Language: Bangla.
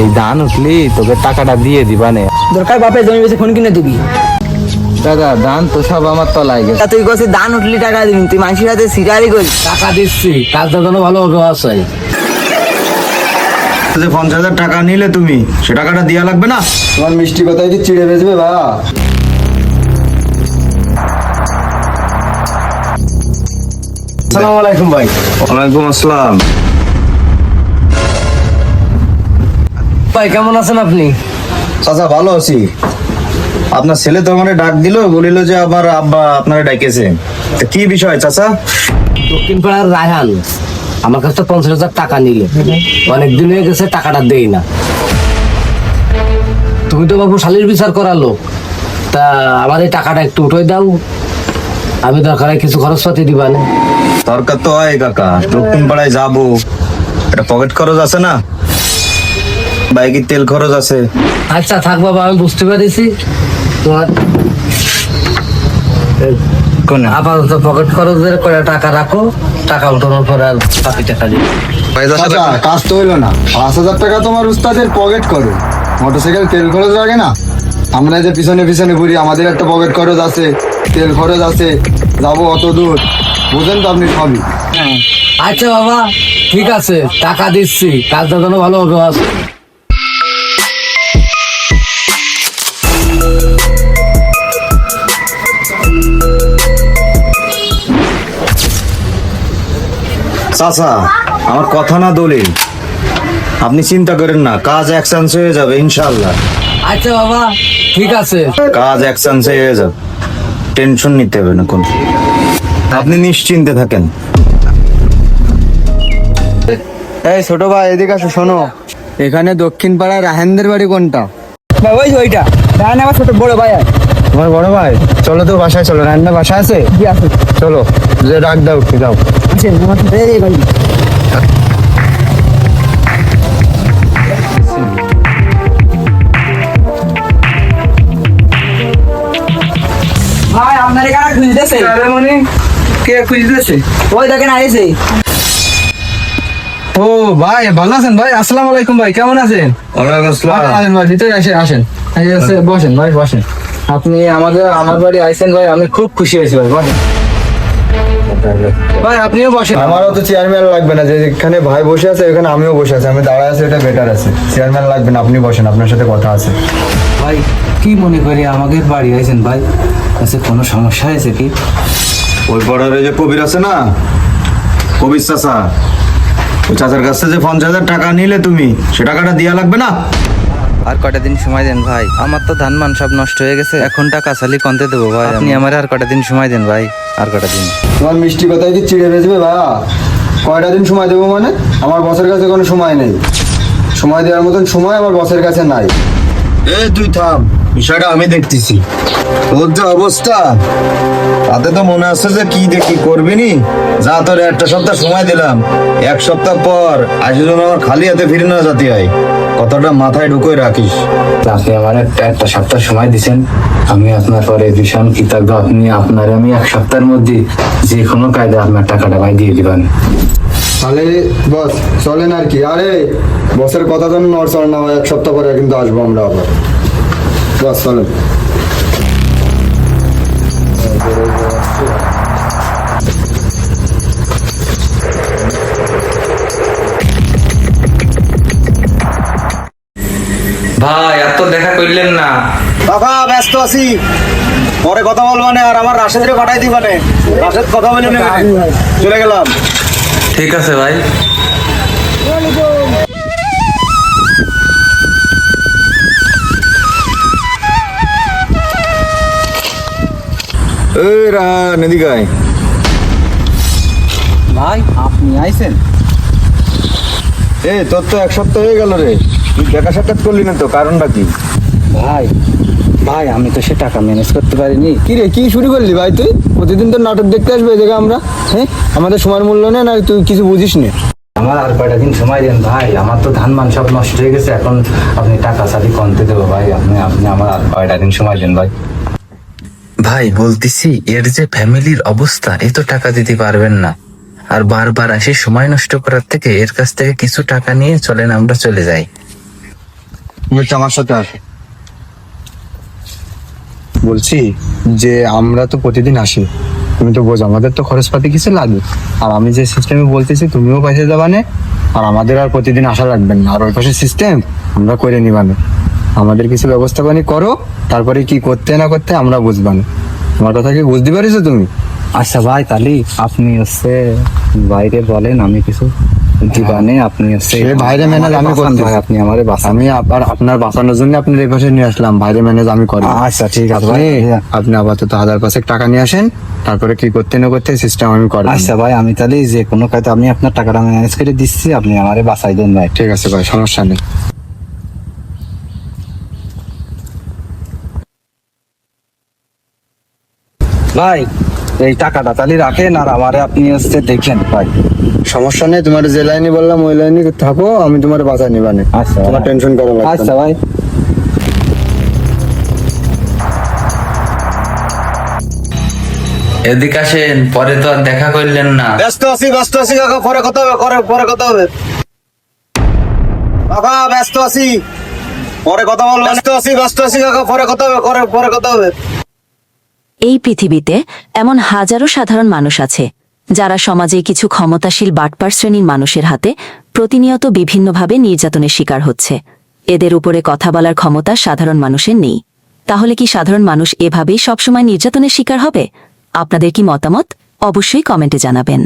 এই ধান উঠলি তোকে টাকাটা দিয়ে দিবানে দরকার বাপে জমি বেশি ফোন কিনে দিবি। দাদা ধান তো সব আমার তলায় গেছে। তুই কছি দান উঠলি টাকা দিবি। তুই মানুষের হাতে সিগারি করিস। টাকা দিচ্ছি কাজটা যেন ভালো হবে আছে। যে পঞ্চাশ হাজার টাকা নিলে তুমি সে টাকাটা দেওয়া লাগবে না? তোমার মিষ্টি কথায় কি চিড়ে বেচবে ভাইয়া আসসালামু আলাইকুম ভাই। ওয়ালাইকুম আসসালাম। ভাই কেমন আছেন আপনি? চাচা ভালো আছি। আপনার ছেলে তো আমার ডাক দিল বলিল যে আমার আব্বা আপনারা ডাকেছে তা কি বিষয় চাচা? দক্ষিণ পাড়ার রায়হান আমার কাছে পঞ্চাশ হাজার টাকা নিলে। অনেক দিন হয়ে গেছে টাকাটা দেই না। তুমি তো বাবু শালির বিচার করার লোক তা আমার এই টাকাটা একটু উঠে দাও। আমি দরকার কিছু খরচপাতি দিবা না। দরকার তো হয় কাকা। দক্ষিণ পাড়ায় যাব। একটা পকেট খরচ আছে না? বাইকের তেল খরচ আছে। আচ্ছা থাক বাবা আমি বুঝতে পেরেছি। তোমার কোন? আপাতত পকেট খরচের করে টাকা রাখো টাকা উঠানোর পরে আর বাকি টাকা দিই আচ্ছা কাজ তো হইল না। পাঁচ হাজার টাকা তোমার উস্তাদের পকেট করো মোটরসাইকেল তেল খরচ লাগে না? আমরা যে পিছনে পিছনে ঘুরি আমাদের একটা পকেট খরচ আছে তেল খরচ আছে যাব অত দূর। বুঝেন তো আপনি সবই। আচ্ছা বাবা ঠিক আছে টাকা দিচ্ছি। কাজটা যেন ভালো হবে চাচা আমার কথা না দলিল। আপনি চিন্তা করেন না কাজ এক চান্স হয়ে যাবে ইনশাল্লাহ আচ্ছা বাবা ঠিক আছে। কাজ এক চান্সে হয়ে যাবে। টেনশন নিতে হবে না কোন। আপনি নিশ্চিন্তে থাকেন। এই ছোট ভাই এদিকে আসো শোনো। এখানে দক্ষিণ পাড়ায় রাহেনদের বাড়ি কোনটা? ওই ওইটা। রায়ন আমার ছোট বড় ভাই তোমার বড় ভাই? চলো তো বাসায় চলো। রান্না বাসা আছে? কি আছে। চলো যে ডাক দাও উঠে যাও। আছেন? আমার সাথে এই ভাই ভাই আপনার এখানে খুঁজতেছে মানে কে খুঁজতেছে ওই দেখেন আইছে। ও ভাই ভালো আছেন ভাই? আসসালামু আলাইকুম ভাই কেমন আছেন? আসেন ভাই ভিতরে আসেন আসেন। বসেন ভাই বসেন। আপনি আমাদের আমার বাড়ি আইছেন ভাই আমি খুব খুশি হয়েছি ভাই বসেন। ভাই আপনিও বসেন। আমারও তো চেয়ারম্যান লাগবে না যে যেখানে ভাই বসে আছে ওখানে আমিও বসে আছি আমি দাঁড়ায় আছি এটা বেটার আছে। চেয়ারম্যান লাগবে না আপনি বসেন আপনার সাথে কথা আছে। ভাই কি মনে করি আমাদের বাড়ি আইছেন ভাই? আচ্ছা কোনো সমস্যা হয়েছে কি? ওই পাড়ার ওই যে কবির আছে না? কবির চাচা। ওই চাচার কাছ থেকে যে পঞ্চাশ হাজার টাকা নিলে তুমি সে টাকাটা দেওয়া লাগবে না? আর কটা দিন সময় দেন ভাই? আমার তো ধান মান সব নষ্ট হয়ে গেছে এখন টাকা সালি কনতে দেবো ভাই? আপনি আমার আর কটা দিন সময় দেন ভাই? আর কটা দিন? তোমার মিষ্টি কথায় কি চিড়ে বেচবে ভাইয়া কয়টা দিন সময় দেবো মানে? আমার বসের কাছে কোনো সময় নেই। সময় দেওয়ার মতন সময় আমার বসের কাছে নাই। এ তুই থাম। বিষয়টা আমি দেখতেছি। ওর যে অবস্থা তাতে তো মনে হচ্ছে যে কি দেখি করবি নি? যা তোর একটা সপ্তাহ সময় দিলাম এক সপ্তাহ পর আসি যেন আমার খালি হাতে ফিরে না যাতে হয়। কথাটা মাথায় ঢুকে রাখিস। আপনি আমার একটা একটা সপ্তাহ সময় দিছেন। আমি আপনার পরে ভীষণ কৃতজ্ঞ। আপনি আপনার আমি এক সপ্তাহের মধ্যে যে কোনো কায়দা আপনার টাকাটা ভাই দিয়ে দিবেন। তাহলে বস চলেন আর কি। আরে বসের কথা তো নড় চল না এক সপ্তাহ পরে কিন্তু আসব আমরা আবার। বস চলেন। ভাই এত দেখা করলেন না। বাবা ব্যস্ত আছি। পরে কথা বলবানে আর আমার রাশেদরে পাঠাই দিবানে রাশেদ কথা বলে নেবে চলে গেলাম। ঠিক আছে ভাই। এই ভাই আপনি আইছেন? এ তোর তো এক সপ্তাহ হয়ে গেল রে। তুই দেখা সাক্ষাৎ করলি না তো কারণটা কি? ভাই ভাই আমি তো সে টাকা ম্যানেজ করতে পারিনি। কি রে কি শুরু করলি ভাই তুই? প্রতিদিন তো নাটক দেখতে আসবে এই জায়গায় আমরা হ্যাঁ? আমাদের সময়ের মূল্য নেই না তুই কিছু বুঝিস না। আমার আর কয়টা দিন সময় দেন ভাই আমার তো ধান মান সব নষ্ট হয়ে গেছে এখন আপনি টাকা সাথে কমতে দেবো ভাই আপনি আপনি আমার আর কয়টা দিন সময় দেন ভাই। ভাই বলতেছি এর যে ফ্যামিলির অবস্থা এ তো টাকা দিতে পারবেন না। আর বারবার এসে সময় নষ্ট করার থেকে এর কাছ থেকে কিছু টাকা নিয়ে চলেন আমরা চলে যাই। তুমি আমার সাথে আসো। বলছি যে আমরা তো প্রতিদিন আসি। তুমি তো বোঝো, আমাদের তো খরচপাতি কিছু লাগে। আর আমি যে সিস্টেমে বলতেছি, তুমিও পয়সা দেবানে আর আমাদের আর প্রতিদিন আসা লাগবে না। আর ওই পাশে সিস্টেম আমরা করে নিবানে আমাদের কিছু ব্যবস্থা বানি করো, তারপরে কি করতে না করতে আমরা বুঝবানে আমার কথা কি বুঝতে পারিছো তুমি? আচ্ছা ভাই, তাহলে আপনি হচ্ছে বাইরে বলেন, আমি কিছু দিবানে আপনি হচ্ছে সে বাইরে ম্যানেজ আমি করতে ভাই, আপনি আমারে বাঁচান আমি আবার আপনার বাঁচানোর জন্য আপনার এই পাশে নিয়ে আসলাম বাইরে ম্যানেজ আমি করি। আচ্ছা ঠিক আছে ভাই। আপনি আপনি আপাতত হাজার পাঁচেক টাকা নিয়ে আসেন তারপরে কি করতে না করতে সিস্টেম আমি করি আচ্ছা ভাই আমি তাহলে যে কোনো কাজে আমি আপনার টাকাটা ম্যানেজ করে দিচ্ছি আপনি আমারে বাঁচাই দেন ভাই। ঠিক আছে ভাই সমস্যা নেই। ভাই এই টাকাটা তাহলে রাখেন আর আমারে আপনি হচ্ছে দেখেন ভাই। সমস্যা নেই তোমার যে লাইনে বললাম ওই লাইনে থাকো আমি তোমার বাঁচাই নিবানে আচ্ছা তোমার টেনশন করা আচ্ছা ভাই। এদিকে আসেন পরে তো আর দেখা করলেন না। ব্যস্ত আছি ব্যস্ত আছি কাকা পরে কথা হবে পরে পরে কথা হবে। কাকা ব্যস্ত আছি। পরে কথা বলব ব্যস্ত আছি ব্যস্ত আছি কাকা পরে কথা হবে পরে পরে কথা হবে। এই পৃথিবীতে এমন হাজারো সাধারণ মানুষ আছে, যারা সমাজে কিছু ক্ষমতাশীল বাটপার শ্রেণির মানুষের হাতে প্রতিনিয়ত বিভিন্নভাবে নির্যাতনের শিকার হচ্ছে। এদের উপরে কথা বলার ক্ষমতা সাধারণ মানুষের নেই। তাহলে কি সাধারণ মানুষ এভাবেই সবসময় নির্যাতনের শিকার হবে? আপনাদের কি মতামত? অবশ্যই কমেন্টে জানাবেন।